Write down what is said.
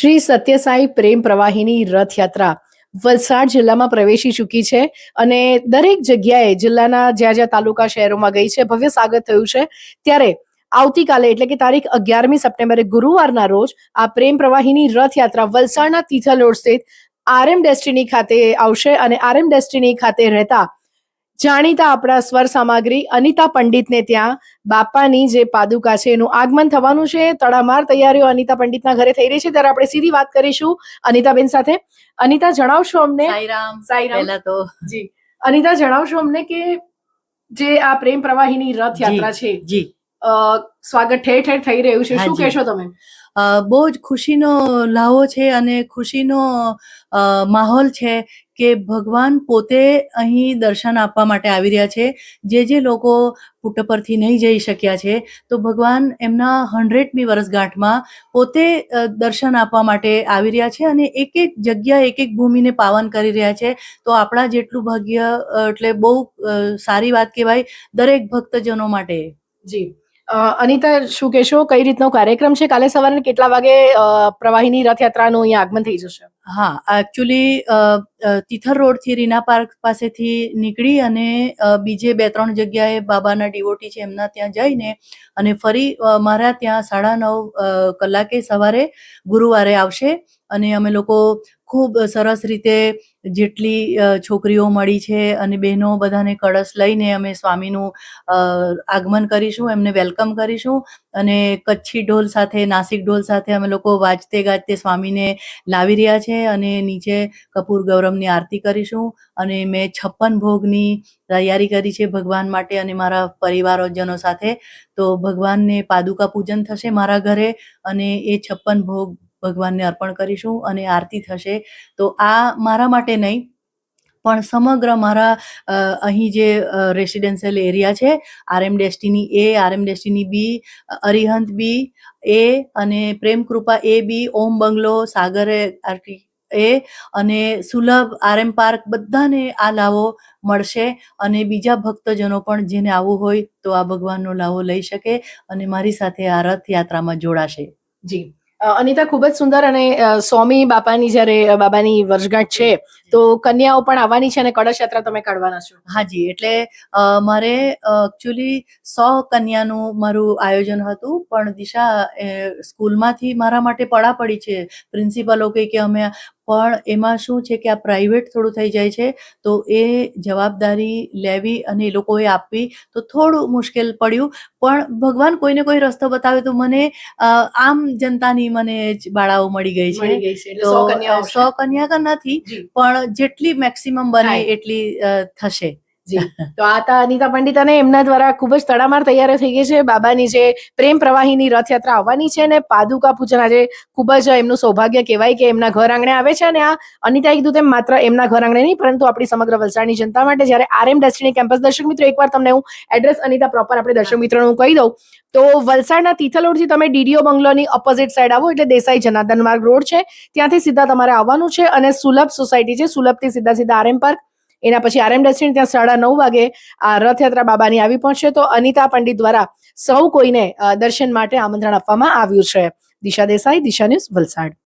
શ્રી સત્યસાઈ પ્રેમ પ્રવાહીની રથયાત્રા. વલસાડ જિલ્લામાં પ્રવેશી ચૂકી છે અને દરેક જગ્યાએ જિલ્લાના જ્યાં જ્યાં તાલુકા શહેરોમાં ગઈ છે, ભવ્ય સ્વાગત થયું છે. ત્યારે આવતીકાલે એટલે કે તારીખ અગિયારમી સપ્ટેમ્બરે ગુરુવારના રોજ આ પ્રેમ પ્રવાહીની રથયાત્રા વલસાડના તિથલ રોડ સ્થિત આરએમ ડેસ્ટિની ખાતે આવશે અને આરએમ ડેસ્ટિની ખાતે રહેતા જાણીતા આપણા સ્વર સામગ્રી અનિતા પંડિતને ત્યાં બાપાની જે પાદુકા છે એનું આગમન થવાનું છે. તડામાર તૈયારીઓ અનિતા પંડિતના ઘરે થઈ રહી છે. ત્યારે આપણે સીધી વાત કરીશું અનિતાબેન સાથે. અનિતા જણાવશો અમને? સાઈરામ. સાઈરામ. તો. જી. અનિતા જણાવશો અમને કે જે આ પ્રેમ પ્રવાહીની રથયાત્રા છે જી. સ્વાગત ઠેર ઠેર થઈ રહ્યું છે. શું કહેશો તમે? બહુ જ ખુશીનો લાવો છે અને ખુશીનો માહોલ છે કે ભગવાન પોતે અહીં દર્શન આપવા માટે આવી રહ્યા છે. જે જે લોકો પુટ્ટપરથી નહીં જઈ શક્યા છે, તો ભગવાન એમના હંડ્રેડમી વર્ષગાંઠમાં પોતે દર્શન આપવા માટે આવી રહ્યા છે અને એક એક જગ્યા એક એક ભૂમિને પાવન કરી રહ્યા છે. તો આપણા જેટલું ભાગ્ય એટલે બહુ સારી વાત કહેવાય દરેક ભક્તજનો માટે. જી. અનિતા, શું કહેશો? કઈ રીતનો કાર્યક્રમ છે? કાલે સવારે કેટલા વાગે પ્રવાહીની રથયાત્રાનું અહીંયા આગમન થઈ જશે? હા એકચ્યુઅલી તિથર રોડથી રીના પાર્ક પાસેથી નીકળી અને બીજે બે ત્રણ જગ્યાએ બાબાના ડિવોટી છે એમના ત્યાં જઈને અને ફરી મારા ત્યાં સાડા નવ કલાકે સવારે ગુરુવારે આવશે અને અમે લોકો ખૂબ સરસ રીતે જેટલી છોકરીઓ મળી છે અને બહેનો બધાને કળશ લઈને અમે સ્વામીનું આગમન કરીશું, એમને વેલકમ કરીશું અને કચ્છી ઢોલ સાથે, નાસિક ઢોલ સાથે અમે લોકો વાજતે ગાજતે સ્વામીને લાવી રહ્યા છે અને નીચે કપૂર ગૌરવની આરતી કરીશું અને મેં છપ્પન ભોગની તૈયારી કરી છે ભગવાન માટે અને મારા પરિવારજનો સાથે. તો ભગવાનને પાદુકા પૂજન થશે મારા ઘરે અને એ છપ્પન ભોગ ભગવાનને અર્પણ કરીશું અને આરતી થશે. તો આ મારા માટે નહીં, પણ સમગ્ર મારા અહીં જે રેસિડેન્શિયલ એરિયા છે RM Destiny A RM Destiny B Arihant B A અને પ્રેમ કૃપા એ બી ઓમ બંગલો, સાગર આરટી એ અને સુલભ આરએમ પાર્ક બધાને આ લાવો મળશે અને બીજા ભક્તજનો પણ જેને આવવું હોય તો આ ભગવાનનો લાવો લઈ શકે અને મારી સાથે આ રથયાત્રામાં જોડાશે. જી. અનિતા ખૂબ જ સુંદર અને સ્વામી બાપાની જ્યારે બાબાની વર્ષગાંઠ છે, તો કન્યાઓ પણ આવવાની છે અને કળશ યાત્રા તમે કાઢવાના છો. હાજી, એટલે મારે એકચ્યુઅલી સો કન્યાનું મારું આયોજન હતું, પણ દિશા સ્કૂલમાંથી મારા માટે પડા પડી છે. પ્રિન્સિપલો કહે કે અમે પણ એમાં શું છે કે આ પ્રાઇવેટ થોડું થઈ જાય છે તો એ જવાબદારી લેવી અને એ લોકોએ આપવી તો થોડું મુશ્કેલ પડ્યું. પણ ભગવાન કોઈને કોઈ રસ્તો બતાવે તો મને આમ જનતાની મને જ બાળાઓ મળી ગઈ છે. તો સો કન્યા નથી પણ જેટલી મેક્સિમમ બને એટલી થશે. જી. તો આ તા અનિતા પંડિત અને એમના દ્વારા ખૂબ જ તડામાર તૈયાર થઈ ગઈ છે. બાબાની જે પ્રેમ પ્રવાહીની રથયાત્રા આવવાની છે અને પાદુકા પૂજન આજે ખૂબ જ એમનું સૌભાગ્ય કહેવાય કે એમના ઘર આંગણે આવે છે અને આ અનિતા કીધું તેમ માત્ર એમના ઘર આંગણે નહીં પરંતુ આપણી સમગ્ર વલસાડની જનતા માટે જ્યારે આરએમ ડેસ્ટિની કેમ્પસ દર્શક મિત્રો એકવાર તમને હું એડ્રેસ અનિતા પ્રોપર આપણે દર્શક મિત્રોનું કહી દઉં. તો વલસાડના તિથલ રોડથી તમે ડીડીઓ બંગલોની ઓપોઝિટ સાઈડ આવો એટલે દેસાઈ જનાર્દન માર્ગ રોડ છે. ત્યાંથી સીધા તમારે આવવાનું છે અને સુલભ સોસાયટી છે. સુલભથી સીધા સીધા આરએમ પાર્ક એના પછી આરએમ ડેસ્ટિની ત્યાં સાડા નવ વાગે આ રથયાત્રા બાબાની આવી પહોંચશે. તો અનિતા પંડિત દ્વારા સૌ કોઈને દર્શન માટે આમંત્રણ આપવામાં આવ્યું છે. દિશા દેસાઈ, દિશા ન્યૂઝ વલસાડ.